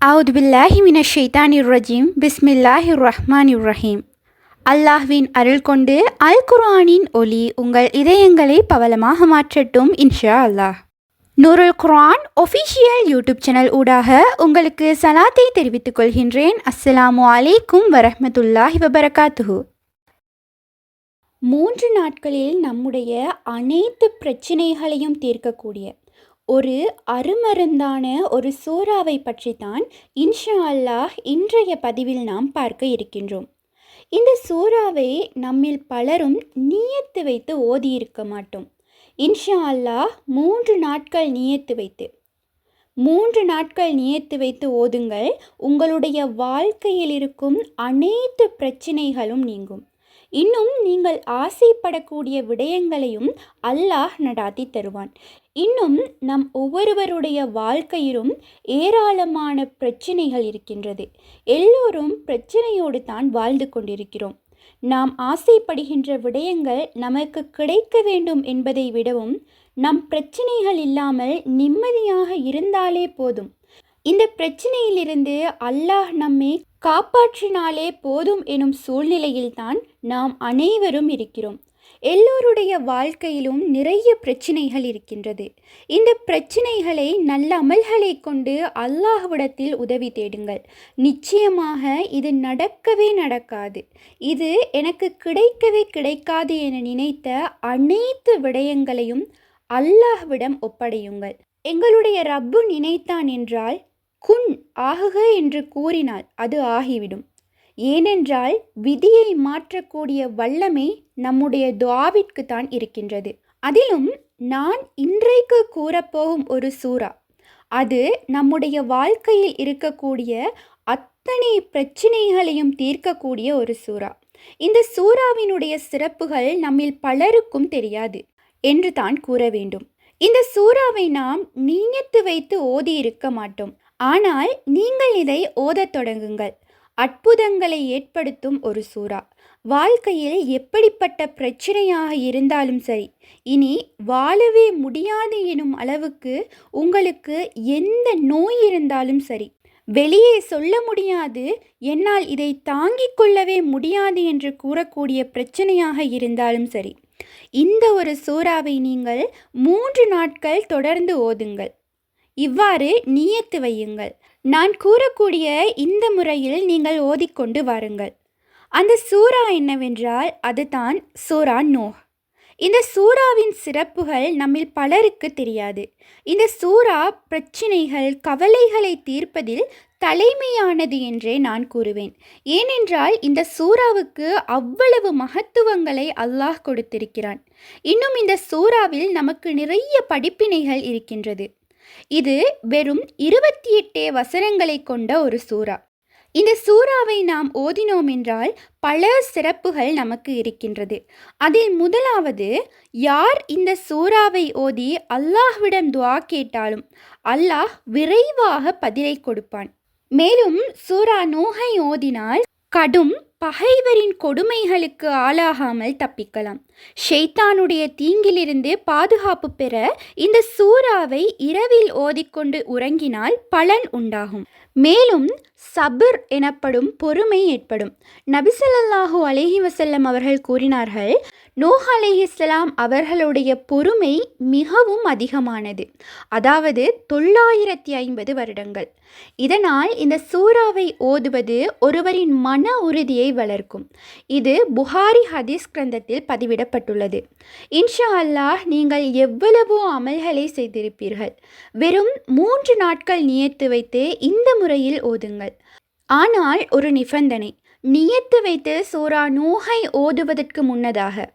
அவுது பில்லாஹி மின ஷைத்தானிர் ரஜீம். பிஸ்மில்லாஹிர் ரஹ்மானிர் ரஹீம். அல்லாஹ்வின் அருள் கொண்டு அல் குர்ஆனின் ஒளி உங்கள் இதயங்களை பவலமாக மாற்றட்டும் இன்ஷா அல்லாஹ். Noorul Quran official YouTube channel ஊடாக உங்களுக்கு சலாத்தை தெரிவித்துக் கொள்கின்றேன். அஸ்ஸலாமு அலைக்கும் வரஹமத்துல்லாஹி வபரகாத்துஹு. மூன்று நாட்களில் நம்முடைய அனைத்து பிரச்சனைகளையும் தீர்க்கக்கூடிய ஒரு அருமருந்தான ஒரு சூறாவை தான் இன்ஷா அல்லாஹ் இன்றைய பதிவில் நாம் பார்க்க இருக்கின்றோம். இந்த சூறாவை நம்மில் பலரும் நியத்து வைத்து ஓதியிருக்க மாட்டோம். இன்ஷா அல்லாஹ் மூன்று நாட்கள் நியத்து வைத்து. மூன்று நாட்கள் நியத்து வைத்து ஓதுங்கள். உங்களுடைய வாழ்க்கையில் இருக்கும் அனைத்து பிரச்சனைகளும் நீங்கும். இன்னும் நீங்கள் ஆசைப்படக்கூடிய விடயங்களையும் அல்லாஹ் நடாத்தி தருவான். இன்னும் நம் ஒவ்வொருவருடைய வாழ்க்கையிலும் ஏராளமான பிரச்சனைகள் இருக்கின்றது. எல்லோரும் பிரச்சனையோடு தான் வாழ்ந்து கொண்டிருக்கிறோம். நாம் ஆசைப்படுகின்ற விடயங்கள் நமக்கு கிடைக்க வேண்டும் என்பதை விடவும் நம் பிரச்சனைகள் இல்லாமல் நிம்மதியாக இருந்தாலே போதும். இந்த பிரச்சனையிலிருந்து அல்லாஹ் நம்மை காப்பாற்றினாலே போதும் எனும் சூழ்நிலையில்தான் நாம் அனைவரும் இருக்கிறோம். எல்லோருடைய வாழ்க்கையிலும் நிறைய பிரச்சனைகள் இருக்கின்றது. இந்த பிரச்சனைகளை நல்ல அமல்களை கொண்டு அல்லாஹ்விடத்தில் உதவி தேடுங்கள். நிச்சயமாக இது நடக்கவே நடக்காது. இது எனக்கு கிடைக்கவே கிடைக்காது என நினைத்த அனைத்து விடயங்களையும் அல்லாஹ்விடம் ஒப்படையுங்கள். எங்களுடைய ரப்பு நினைத்தான் என்றால் குன் ஆகுக என்று கூறினால் அது ஆகிவிடும். ஏனென்றால் விதியை மாற்றக்கூடிய வல்லமை நம்முடைய துவாவிற்கு தான் இருக்கின்றது. அதிலும் நான் இன்றைக்கு கூறப்போகும் ஒரு சூறா. அது நம்முடைய வாழ்க்கையில் இருக்கக்கூடிய அத்தனை பிரச்சனைகளையும் தீர்க்கக்கூடிய ஒரு சூறா. இந்த சூறாவினுடைய சிறப்புகள் நம்மில் பலருக்கும் தெரியாது என்று தான் கூற வேண்டும். இந்த சூறாவை நாம் நீயத்து வைத்து ஓதி இருக்க மாட்டோம். ஆனால் நீங்கள் இதை ஓதத் தொடங்குங்கள். அற்புதங்களை ஏற்படுத்தும் ஒரு சூறா. வாழ்க்கையில் எப்படிப்பட்ட பிரச்சனையாக இருந்தாலும் சரி இனி வாழவே முடியாது எனும் அளவுக்கு உங்களுக்கு எந்த நோய் இருந்தாலும் சரி வெளியே சொல்ல முடியாது என்னால் இதை தாங்கிக் கொள்ளவே முடியாது என்று கூறக்கூடிய பிரச்சனையாக இருந்தாலும் சரி. இந்த ஒரு சூறாவை நீங்கள் மூன்று நாட்கள் தொடர்ந்து ஓதுங்கள். இவ்வாறு நியத்து வையுங்கள். நான் கூறக்கூடிய இந்த முறையில் நீங்கள் ஓதிக்கொண்டு வாருங்கள். அந்த சூறா என்னவென்றால் அதுதான் சூரா நோ இந்த சூறாவின் சிறப்புகள் நம்மில் பலருக்கு தெரியாது. இந்த சூறா பிரச்சினைகள் கவலைகளை தீர்ப்பதில் தலைமையானது என்றே நான் கூறுவேன். ஏனென்றால் இந்த சூறாவுக்கு அவ்வளவு மகத்துவங்களை அல்லாஹ் கொடுத்திருக்கிறான். இன்னும் இந்த சூறாவில் நமக்கு நிறைய படிப்பினைகள் இருக்கின்றது. இது வெறும் இருபத்தி எட்டே வசனங்களை கொண்ட ஒரு சூறா. இந்த சூறாவை நாம் ஓதினோம் என்றால் பல சிறப்புகள் நமக்கு இருக்கின்றது. அதில் முதலாவது யார் இந்த சூறாவை ஓதி அல்லாஹ்விடம் துவா கேட்டாலும் அல்லாஹ் விரைவாக பதிலை கொடுப்பான். மேலும் சூரா நோகை ஓதினால் கடும் பகைவரின் கொடுமைகளுக்கு ஆளாகாமல் தப்பிக்கலாம். ஷெய்தானுடைய தீங்கிலிருந்து பாதுகாப்பு பெற இந்த சூறாவை இரவில் ஓதிக்கொண்டு உறங்கினால் பலன் உண்டாகும். மேலும் சபர் எனப்படும் பொறுமை ஏற்படும். நபிசல்லாஹூ அலேஹி வசல்லம் அவர்கள் கூறினார்கள் நூஹ் அலேஹிஸ்லாம் அவர்களுடைய பொறுமை மிகவும் அதிகமானது. அதாவது தொள்ளாயிரத்தி ஐம்பது வருடங்கள். இதனால் இந்த சூறாவை ஓதுவது ஒருவரின் மன உறுதியை வளர்க்கும். இது புகாரி ஹதீஸ் கிரந்தத்தில் தரப்பட்டுள்ளது இன்ஷா அல்லாஹ் நீங்கள் எவ்வளவோ அமல்களை செய்திருப்பீர்கள். வெறும் மூன்று நாட்கள் நியத்து வைத்து இந்த முறையில் ஓதுங்கள். ஆனால் ஒரு நிபந்தனை நியத்து வைத்து சூரா நூகை ஓதுவதற்கு முன்னதாக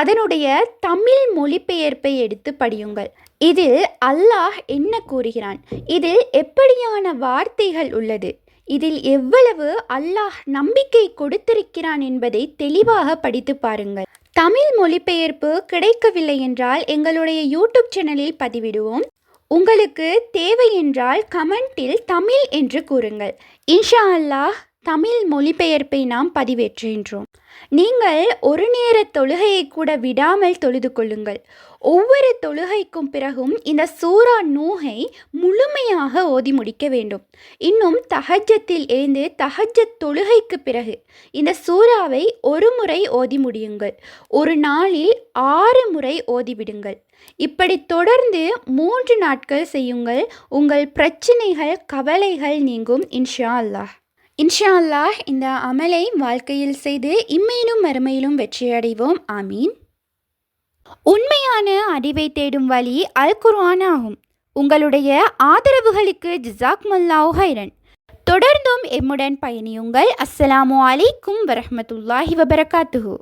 அதனுடைய தமிழ் மொழிபெயர்ப்பை எடுத்து படியுங்கள். இதில் அல்லாஹ் என்ன கூறுகிறான்? இதில் எப்படியான வார்த்தைகள் உள்ளது? இதில் எவ்வளவு அல்லாஹ் நம்பிக்கை கொடுத்திருக்கிறான் என்பதை தெளிவாக படித்து பாருங்கள். தமிழ் மொழிபெயர்ப்பு கிடைக்கவில்லை என்றால் எங்களுடைய யூடியூப் சேனலில் பதிவிடுவோம். உங்களுக்கு தேவை என்றால் கமெண்டில் தமிழ் என்று கூறுங்கள். இன்ஷா அல்லாஹ் தமிழ் மொழிபெயர்ப்பை நாம் பதிவேற்றுகின்றோம். நீங்கள் ஒரு நேர தொழுகையை கூட விடாமல் தொழுது கொள்ளுங்கள். ஒவ்வொரு தொழுகைக்கும் பிறகும் இந்த சூரா நூகை முழுமையாக ஓதி முடிக்க வேண்டும். இன்னும் தஹஜத்தில் எழுந்து தஹஜத் தொழுகைக்கு பிறகு இந்த சூறாவை ஒரு முறை ஓதி முடியுங்கள். ஒரு நாளில் ஆறு முறை ஓதிவிடுங்கள் இப்படி தொடர்ந்து மூன்று நாட்கள் செய்யுங்கள். உங்கள் பிரச்சினைகள் கவலைகள் நீங்கும் இன்ஷா அல்லாஹ். இன்ஷா அல்லாஹ் இந்த அமலை வாழ்க்கையில் செய்து இம்மையிலும் மறுமையிலும் வெற்றியடைவோம். ஆமீன். உண்மையான அறிவை தேடும் வழி அல் குர்ஆன் ஆகும். உங்களுடைய ஆதரவுகளுக்கு ஜிசாக் மல்லாஹ் ஹைரன் தொடர்ந்தும் எம்முடன் பயணியுங்கள். அஸ்ஸலாமு அலைக்கும் வரஹ்மத்துல்லாஹி வபரகாத்துஹூ.